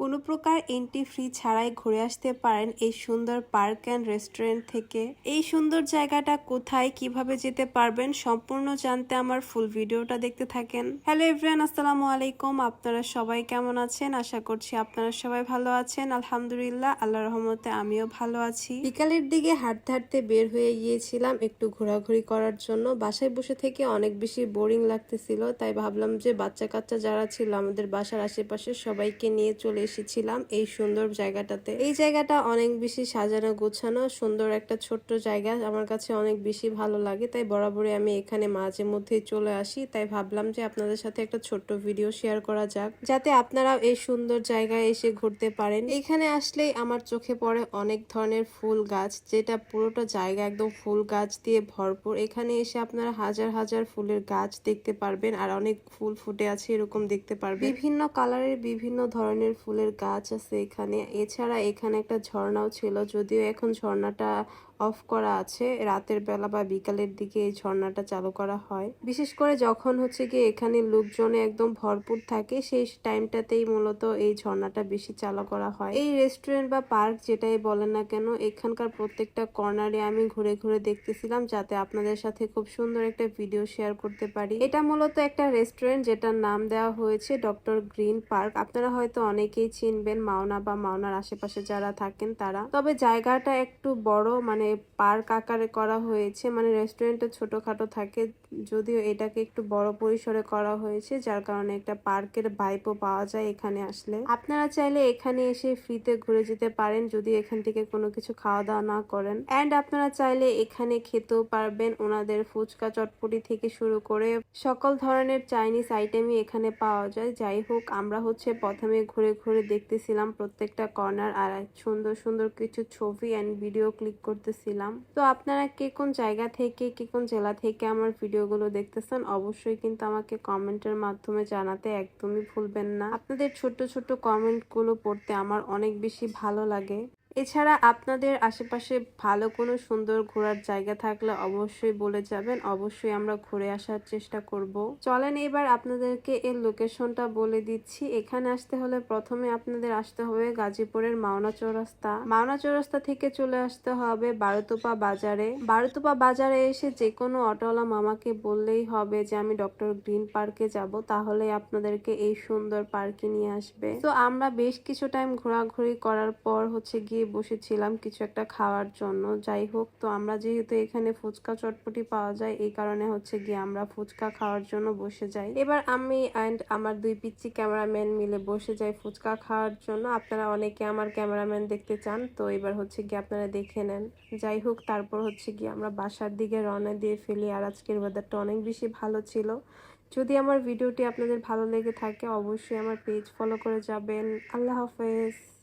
কোনো প্রকার entry free ছাড়াই ঘুরে আসতে পারেন এই সুন্দর পার্ক অ্যান্ড রেস্টুরেন্ট থেকে। এই সুন্দর জায়গাটা কোথায়, কীভাবে যেতে পারবেন, সম্পূর্ণ জানতে আমার ফুল ভিডিওটা দেখতে থাকেন। হ্যালো এভরিয়ান আসসালামু আলাইকুম। আপনারা সবাই কেমন আছেন? আশা করছি আপনারা সবাই ভালো আছেন। আলহামদুলিল্লাহ আল্লাহ রহমতে আমিও ভালো আছি। বিকালের দিকে হাঁটতে হাঁটতে বের হয়ে গিয়েছিলাম একটু ঘোরাঘুরি করার জন্য। বাসায় বসে থেকে অনেক বেশি বোরিং লাগতেছিল, তাই ভাবলাম যে বাচ্চা কাচ্চা যারা ছিল আমাদের বাসার আশেপাশে সবাইকে নিয়ে চলে এসেছিলাম এই সুন্দর জায়গাটাতে। এই জায়গাটা অনেক বেশি সাজানো গোছানো, সুন্দর একটা ছোট্ট জায়গা। আমার কাছে অনেক বেশি ভালো লাগে, তাই বরাবরই আমি এখানে মাঝে মধ্যেই চলে আসি। তাই ভাবলাম যে আপনাদের সাথে একটা ছোট্ট ভিডিও শেয়ার করা যাক, যাতে আপনারাও এই সুন্দর জায়গায় এসে ঘুরতে পারেন। এখানে আসলেই আমার চোখে পড়ে অনেক ধরনের ফুল গাছ, যেটা পুরোটা জায়গা একদম ফুল গাছ দিয়ে ভরপুর। এখানে এসে আপনারা হাজার হাজার ফুলের গাছ দেখতে পারবেন, আর অনেক ফুল ফুটে আছে এরকম দেখতে পারবেন। বিভিন্ন কালারের বিভিন্ন ধরনের ফুলের গাছ আছে এখানে। এছাড়া এখানে একটা ঝর্ণাও ছিল যদিও এখন ঝর্ণাটা অফ করা আছে। রাতের বেলা বা বিকালের দিকে এই ঝর্ণাটা চালু করা হয়। বিশেষ করে যখন হচ্ছে কি এখানে লোকজনে একদম ভরপুর থাকে, সেই টাইমটাতেই মূলত এই ঝর্ণাটা বেশি চালু করা হয়। এই রেস্টুরেন্ট বা পার্ক যেটাই বলেন না কেন, এখানকার প্রত্যেকটা কর্নারে আমি ঘুরে ঘুরে দেখতেছিলাম যাতে আপনাদের সাথে খুব সুন্দর একটা ভিডিও শেয়ার করতে পারি। এটা মূলত একটা রেস্টুরেন্ট যেটার নাম দেওয়া হয়েছে ডক্টর গ্রিন পার্ক। আপনারা হয়তো অনেকেই চিনবেন মাওনা বা মাওনার আশেপাশে যারা থাকেন তারা। তবে জায়গাটা একটু বড় মানে পার্ক আকারে করা হয়েছে মানে রেস্টুরেন্টে ছোটখাটো থাকে, যদিও এটাকে একটু বড় পরিসরে করা হয়েছে, যার কারণে একটা পার্কের ভাইপও পাওয়া যায় এখানে আসলে। আপনারা চাইলে এখানে এসে ফ্রিতে ঘুরে যেতে পারেন, যদি এখান থেকে কোনো কিছু খাওয়া দাওয়া না করেন। অ্যান্ড আপনারা চাইলে এখানে খেতেও পারবেন ওনাদের ফুচকা চটপটি থেকে শুরু করে সকল ধরনের চাইনিজ আইটেমই এখানে পাওয়া যায়। যাই হোক, আমরা হচ্ছে প্রথমে ঘুরে ঘুরে দেখতেছিলাম প্রত্যেকটা কর্নার আর সুন্দর সুন্দর কিছু ছবি অ্যান্ড ভিডিও ক্লিক করতেছিলাম তো আপনারা কে কোন জায়গা থেকে, কে কোন জেলা থেকে আমার ভিডিওগুলো দেখতেছেন অবশ্যই কিন্তু আমাকে কমেন্টের মাধ্যমে জানাতে একদমই ভুলবেন না। আপনাদের ছোট ছোট কমেন্টগুলো পড়তে আমার অনেক বেশি ভালো লাগে। এছাড়া আপনাদের আশেপাশে ভালো কোনো সুন্দর ঘোরার জায়গা থাকলে অবশ্যই বলে যাবেন। অবশ্যই আমরা ঘুরে আসার চেষ্টা করব। চলেন এবার আপনাদেরকে এর লোকেশনটা বলে দিচ্ছি। এখানে আসতে হলে প্রথমে আপনাদের আসতে হবে গাজীপুরের মাওনা চৌরাস্তা। মাওনা চৌরাস্তা থেকে চলে আসতে হবে বারোতোপা বাজারে। বারোতোপা বাজারে এসে যে কোনো অটোওয়ালা মামাকে বললেই হবে যে, আমি ডক্টর গ্রিন পার্কে যাব। তাহলে আপনাদেরকে এই সুন্দর পার্কে নিয়ে আসবে। তো আমরা বেশ কিছু টাইম ঘোরাঘুরি করার পর হচ্ছে গিয়ে বসেছিলাম কিছু একটা খাওয়ার জন্য। যাই হোক, তো আমরা যেহেতু এখানে ফুচকা চটপটি পাওয়া যায়, এই কারণে হচ্ছে গিয়ে আমরা ফুচকা খাওয়ার জন্য বসে যাই। এবার আমি অ্যান্ড আমার দুই পিচ্ছি ক্যামেরাম্যান মিলে বসে যাই ফুচকা খাওয়ার জন্য। আপনারা অনেকে আমার ক্যামেরাম্যান দেখতে চান, তো এবার হচ্ছে গিয়ে আপনারা দেখে নেন। যাই হোক, তারপর হচ্ছে গিয়ে আমরা বাসার দিকে রওনা দিয়ে ফেলি। আর আজকের ওয়েদারটা অনেক বেশি ভালো ছিল। যদি আমার ভিডিওটি আপনাদের ভালো লেগে থাকে, অবশ্যই আমার পেজ ফলো করে যাবেন। আল্লাহ হাফেজ।